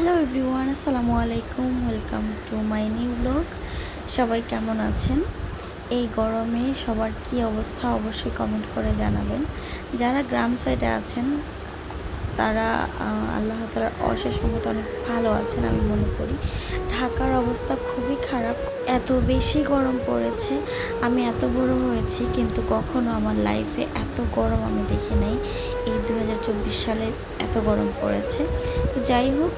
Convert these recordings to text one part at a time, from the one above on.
Hello everyone, আসসালামু আলাইকুম। Welcome to my new blog. সবাই কেমন আছেন? এই গরমে সবার কি অবস্থা অবশ্যই কমেন্ট করে জানাবেন। যারা গ্রাম সাইডে আছেন, তারা আল্লাহ তালার অশেষ মতো অনেক ভালো আছেন, আমি মনে করি। ঢাকার অবস্থা খুবই খারাপ। এত বেশি গরম পড়েছে। আমি এত বড় হয়েছি, কিন্তু কখনো আমার লাইফে এত গরম আমি দেখি নাই। এই দু হাজার চব্বিশ সালে এত গরম পড়েছে। তো যাই হোক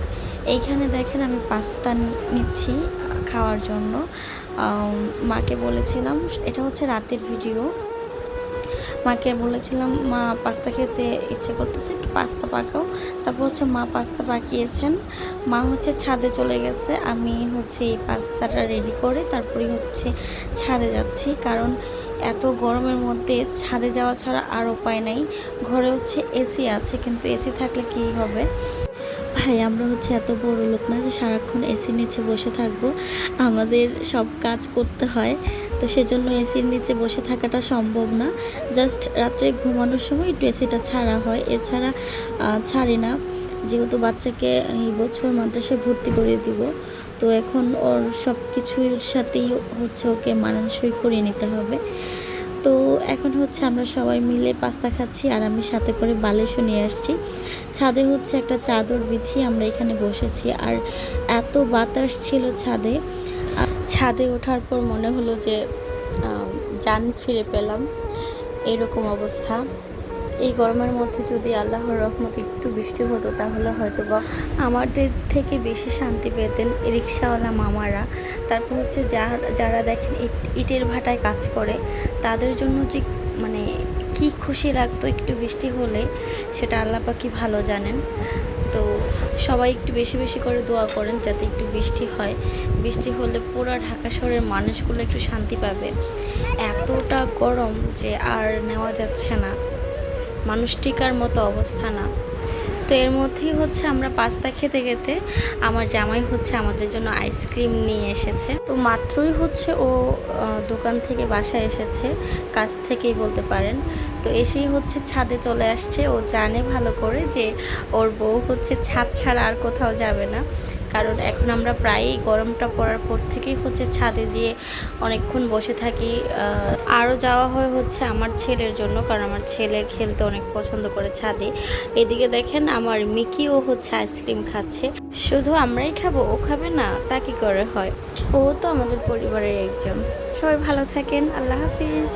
এইখানে দেখেন আমি পাস্তা নিচ্ছি খাওয়ার জন্য। মাকে বলেছিলাম, এটা হচ্ছে রাতের ভিডিও। মাকে বলেছিলাম, মা, পাস্তা খেতে ইচ্ছে করতেছে, একটু পাস্তা পাকাও। তারপর হচ্ছে মা পাস্তা পাকিয়েছেন। মা হচ্ছে ছাদে চলে গেছে, আমি হচ্ছে এই পাস্তাটা রেডি করে তারপরে হচ্ছে ছাদে যাচ্ছি। কারণ এত গরমের মধ্যে ছাদে যাওয়া ছাড়া আর উপায় নাই। ঘরে হচ্ছে এসি আছে, কিন্তু এসি থাকলে কী হবে? ভাই, আমরা হচ্ছে এত বড় লোক না যে সারাক্ষণ এসির নিচে বসে থাকব। আমাদের সব কাজ করতে হয়। তো সেজন্য এসির নিচে বসে থাকাটা সম্ভব না। জাস্ট রাত্রে ঘুমানোর সময় একটু এসিটা ছাড়া হয়। এছাড়া ছাড়ি না। যেহেতু বাচ্চাকে এই বছর মাদ্রাসায় ভর্তি করে দিব, তো এখন ওর সব কিছুর সাথেই হচ্ছে ওকে মানানসই করিয়ে নিতে হবে। তো এখন হচ্ছে আমরা সবাই মিলে পাস্তা খাচ্ছি আর আমি সাথে করে বালিশও নিয়ে আসছি। ছাদে হচ্ছে একটা চাদর বিছিয়ে আমরা এখানে বসেছি। আর এত বাতাস ছিল ছাদে। ছাদে ওঠার পর মনে হলো যে যান ফিরে পেলাম। এরকম অবস্থা। এই গরমের মধ্যে যদি আল্লাহর রহমত একটু বৃষ্টি হতো, তাহলে হয়তো বা আমাদের থেকে বেশি শান্তি পেতেন রিক্সাওয়ালা মামারা। তারপর হচ্ছে যারা যারা দেখেন ইট- ইটের ভাটায় কাজ করে, তাদের জন্য যে মানে কি খুশি লাগতো একটু বৃষ্টি হলে, সেটা আল্লাহ পাকি ভালো জানেন। তো সবাই একটু বেশি বেশি করে দোয়া করেন যাতে একটু বৃষ্টি হয়। বৃষ্টি হলে পুরো ঢাকা শহরের মানুষগুলো একটু শান্তি পাবে। এতটা গরম যে আর নেওয়া যাচ্ছে না। মানুষ টিকার মতো অবস্থা না। তো এর মধ্যেই হচ্ছে আমরা পাস্তা খেতে খেতে আমার জামাই হচ্ছে আমাদের জন্য আইসক্রিম নিয়ে এসেছে। তো মাত্রই হচ্ছে ও দোকান থেকে বাসায় এসেছে। কাছ থেকেই বলতে পারেন। তো এসেই হচ্ছে ছাদে চলে আসছে। ও জানে ভালো করে যে ওর বউ হচ্ছে ছাদ ছাড়া আর কোথাও যাবে না। কারণ এখন আমরা প্রায়ই গরমটা পড়ার পর থেকেই হচ্ছে ছাদে যেয়ে অনেকক্ষণ বসে থাকি। আরও যাওয়া হয় হচ্ছে আমার ছেলের জন্য, কারণ আমার ছেলে খেলতে অনেক পছন্দ করে ছাদে। এদিকে দেখেন আমার মিকিও হচ্ছে আইসক্রিম খাচ্ছে। শুধু আমরাই খাব, ও খাবে না, তা কি করে হয়? ও তো আমাদের পরিবারের একজন। সবাই ভালো থাকেন, আল্লাহ হাফিজ।